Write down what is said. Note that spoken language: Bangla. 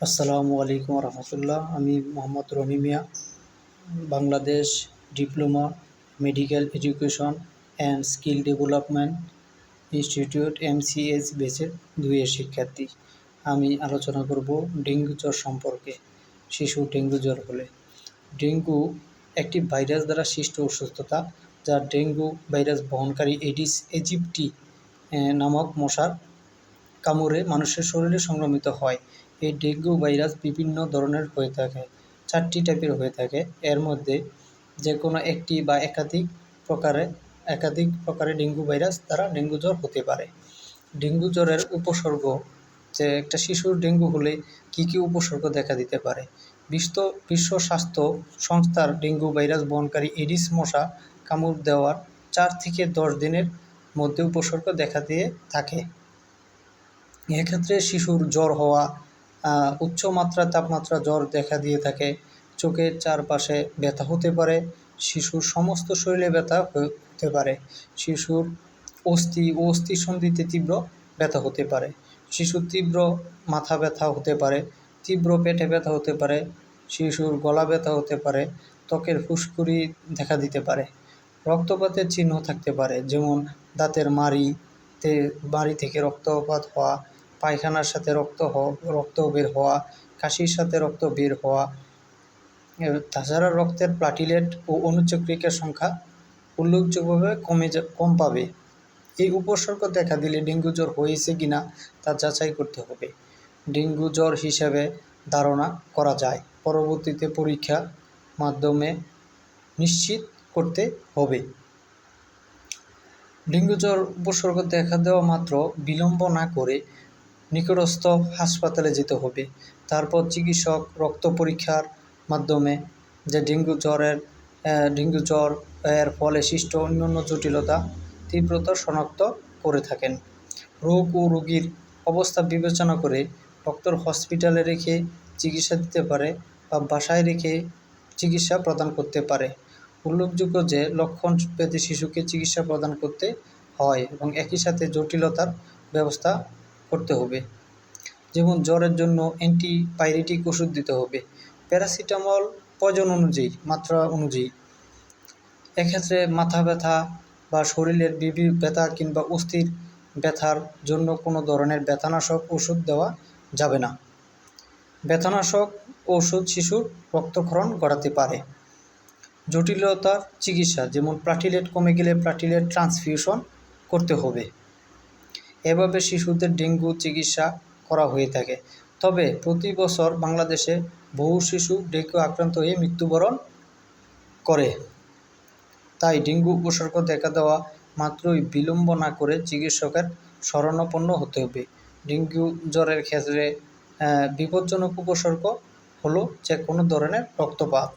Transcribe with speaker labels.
Speaker 1: আসসালামু আলাইকুম রহমতুল্লাহ। আমি Mohammad Roni Mia Bangladesh diploma medical education and skill development institute M C MCS বেচের দুইয়ের শিক্ষার্থী। আমি আলোচনা করব ডেঙ্গু জ্বর সম্পর্কে শিশু ডেঙ্গু জ্বর হলে ডেঙ্গু একটি ভাইরাস দ্বারা সৃষ্ট অসুস্থতা যা ডেঙ্গু ভাইরাস বহনকারী এডিস ইজিপ্টি আহ, নামক মশার কামড়ে মানুষের শরীরে সংক্রমিত হয়। এই ডেঙ্গু ভাইরাস বিভিন্ন ধরনের হয়ে থাকে, চারটি টাইপের হয়ে থাকে। এর মধ্যে যে কোনো একটি বা একাধিক প্রকারে একাধিক প্রকারে ডেঙ্গু ভাইরাস দ্বারা ডেঙ্গু জ্বর হতে পারে। ডেঙ্গু জ্বরের উপসর্গ, যে একটা শিশুর ডেঙ্গু হলে কী কী উপসর্গ দেখা দিতে পারে? বিশ্ব বিশ্ব স্বাস্থ্য সংস্থার ডেঙ্গু ভাইরাস বহনকারী এডিস মশা কামড় দেওয়ার চার থেকে দশ দিনের মধ্যে উপসর্গ দেখা দিয়ে থাকে। এক্ষেত্রে শিশুর জ্বর হওয়া উচ্চ মাত্রা তাপমাত্রা জ্বর দেখা দিয়ে থাকে। চোখের চারপাশে ব্যথা হতে পারে। শিশুর সমস্ত শরীরে ব্যথা হতে পারে। শিশুর অস্থি ও অস্থিসন্ধিতে তীব্র ব্যথা হতে পারে। শিশুর তীব্র মাথা ব্যথা হতে পারে, তীব্র পেটে ব্যথা হতে পারে, শিশুর গলা ব্যথা হতে পারে, ত্বকের ফুসকুড়ি দেখা দিতে পারে। রক্তপাতের চিহ্ন থাকতে পারে, যেমন দাঁতের মাড়িতে, মাড়ি থেকে রক্তপাত হওয়া পায়খানার সাথে রক্ত রক্ত বের হওয়া, কাশির সাথে রক্ত বের হওয়া তাছাড়া রক্তের প্লাটিলেট ও অনুচক্রিকের সংখ্যা উল্লেখযোগ্যভাবে কমে কম পাবে। এই উপসর্গ দেখা দিলে ডেঙ্গু জ্বর হয়েছে কিনা তা যাচাই করতে হবে। ডেঙ্গু জ্বর হিসেবে ধারণা করা যায়। পরবর্তীতে পরীক্ষা মাধ্যমে নিশ্চিত করতে হবে। ডেঙ্গু জ্বর উপসর্গ দেখা দেওয়া মাত্র বিলম্ব না করে নিকটস্থ হাসপাতালে যেতে হবে। তারপর চিকিৎসক রক্ত পরীক্ষার মাধ্যমে যে ডেঙ্গু জ্বরের ডেঙ্গু জ্বর, এর ফলে সৃষ্ট অন্যান্য জটিলতা তীব্রতা শনাক্ত করে থাকেন। রোগ ও রোগীর অবস্থা বিবেচনা করে ডক্টর হসপিটালে রেখে চিকিৎসা দিতে পারে বা বাসায় রেখে চিকিৎসা প্রদান করতে পারে। উল্লেখযোগ্য যে লক্ষণ পেতে শিশুকে চিকিৎসা প্রদান করতে হয় এবং একই সাথে জটিলতার ব্যবস্থা করতে হবে। যেমন জ্বরের জন্য অ্যান্টিপাইরেটিক ওষুধ দিতে হবে। প্যারাসিটামল প্রয়োজন অনুযায়ী, মাত্রা অনুযায়ী। এক্ষেত্রে মাথা ব্যথা বা শরীরের বিভি ব্যথা কিংবা অস্থির ব্যথার জন্য কোনো ধরনের ব্যথানাশক ওষুধ দেওয়া যাবে না। ব্যথানাশক ওষুধ শিশুর রক্তক্ষরণ ঘটাতে পারে। জটিলতার চিকিৎসা, যেমন প্লাটিলেট কমে গেলে প্লাটিলেট ট্রান্সফিউশন করতে হবে। এভাবে শিশুদের ডেঙ্গু চিকিৎসা করা হয়ে থাকে। তবে প্রতি বছর বাংলাদেশে বহু শিশু ডেঙ্গু আক্রান্ত হয়ে মৃত্যুবরণ করে। তাই ডেঙ্গু উপসর্গ দেখা দেওয়া মাত্রই বিলম্ব না করে চিকিৎসকের শরণাপন্ন হতে হবে। ডেঙ্গু জ্বরের ক্ষেত্রে বিপজ্জনক উপসর্গ হলো যে কোনো ধরনের রক্তপাত।